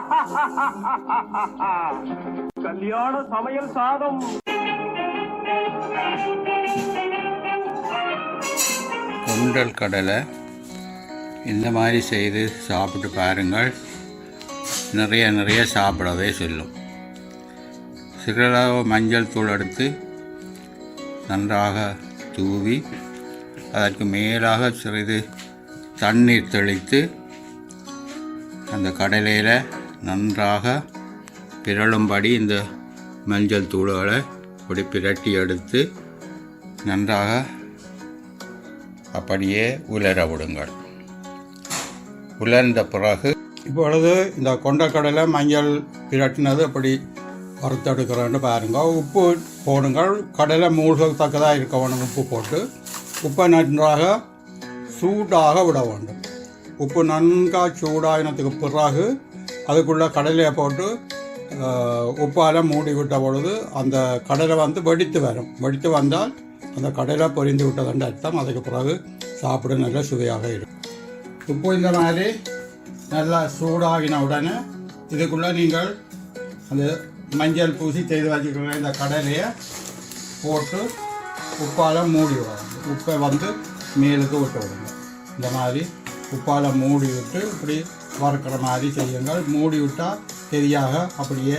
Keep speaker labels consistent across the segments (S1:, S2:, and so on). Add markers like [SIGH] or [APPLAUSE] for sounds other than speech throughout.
S1: [LAUGHS] கல்யாண சமையல் சாதம்.
S2: கொண்டல் கடலை இந்த மாதிரி செய்து சாப்பிட்டு பாருங்கள். நிறைய நிறைய சாப்பிடவே சொல்லும். சிறிதளவு மஞ்சள் தூள் எடுத்து நன்றாக தூவி அதற்கு மேலாக சிறிது தண்ணீர் தெளித்து அந்த கடலையில் நன்றாக பிறழும்படி இந்த மஞ்சள் தூள்களை இப்படி பிரட்டி எடுத்து நன்றாக அப்படியே உலர விடுங்கள். உலர்ந்த பிறகு இப்பொழுது இந்த கொண்டக்கடலை மஞ்சள் பிரட்டினது அப்படி வறுத்தெடுக்கிறோன்னு பாருங்க. உப்பு போடுங்கள். கடலை மூழ்கத்தக்கதாக இருக்க வேணும் உப்பு போட்டு உப்பை நன்றாக சூடாக விட வேண்டும். உப்பு நன்றாக சூடாயினத்துக்கு பிறகு அதுக்குள்ளே கடலையை போட்டு உப்பால் மூடி விட்ட பொழுது அந்த கடலை வந்து வெடித்து வரும். வெடித்து வந்தால் அந்த கடலை பொரிந்து விட்டதுன்ற அர்த்தம் அதுக்கு பிறகு சாப்பிட நல்ல சுவையாக இருக்கும். உப்பு இந்த மாதிரி நல்லா சூடாகின உடனே இதுக்குள்ளே நீங்கள் அந்த மஞ்சள் பூசி செய்து வச்சுக்கிற இந்த கடலையை போட்டு உப்பால் மூடி விடணும். உப்பை வந்து மேலுக்கு விட்டு விடுங்க இந்த மாதிரி உப்பால் மூடி விட்டு இப்படி வறுக்கிற மாதிரி செய்யுங்கள். மூடி விட்டால் சரியாக அப்படியே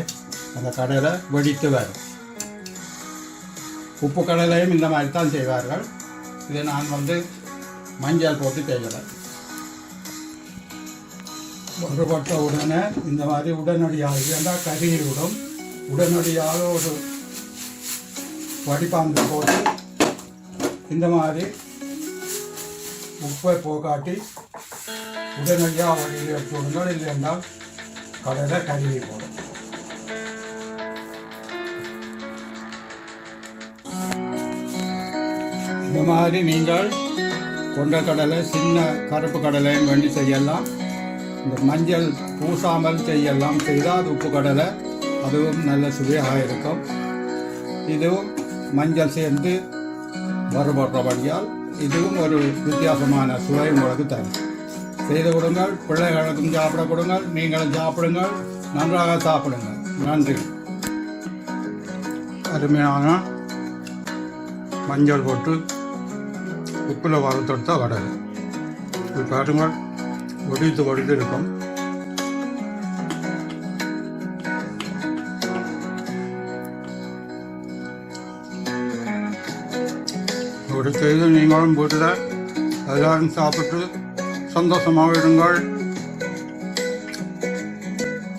S2: அந்த கடலை வெடித்து வரும். உப்பு கடலையும் இந்த மாதிரி தான் செய்வார்கள். இதை நான் வந்து மஞ்சள் போட்டு செய்கிறேன். வறுபட்ட உடனே இந்த மாதிரி உடனடியாக இருந்தால் கருகில் விடும் உடனடியாக ஒரு வடிப்பாந்து போட்டு இந்த மாதிரி உப்பை போக்காட்டி உடனடியாக வழியில் எடுத்து விடுங்கள் இல்லை என்றால் கடையில் கருகி போடும். இந்த மாதிரி நீங்கள் கொண்ட கடலை சின்ன கருப்பு கடலையும் வேண்டி செய்யலாம். இந்த மஞ்சள் பூசாமல் செய்யலாம். செய்தால் அது உப்பு கடலை அதுவும் நல்ல சுவையாக இருக்கும். இதுவும் மஞ்சள் சேர்ந்து வறுபடுறபடியால் இதுவும் ஒரு வித்தியாசமான சுவை உங்களுக்கு தரும். செய்து கொடுங்கள். பிள்ளைகளுக்கும் சாப்பிட கொடுங்கள். நீங்களும் சாப்பிடுங்கள். நன்றாக சாப்பிடுங்கள். நன்றி. அருமையான மஞ்சள் போட்டு உப்பில் வறுத்தெடுத்த கடலை இது பாருங்கள் ஒடித்து ஒடித்து இருக்கும். ஒரு செய்து நீங்களும் வீட்டில் எல்லாரும் சாப்பிட்டு சந்தோஷமாக இருங்கள்.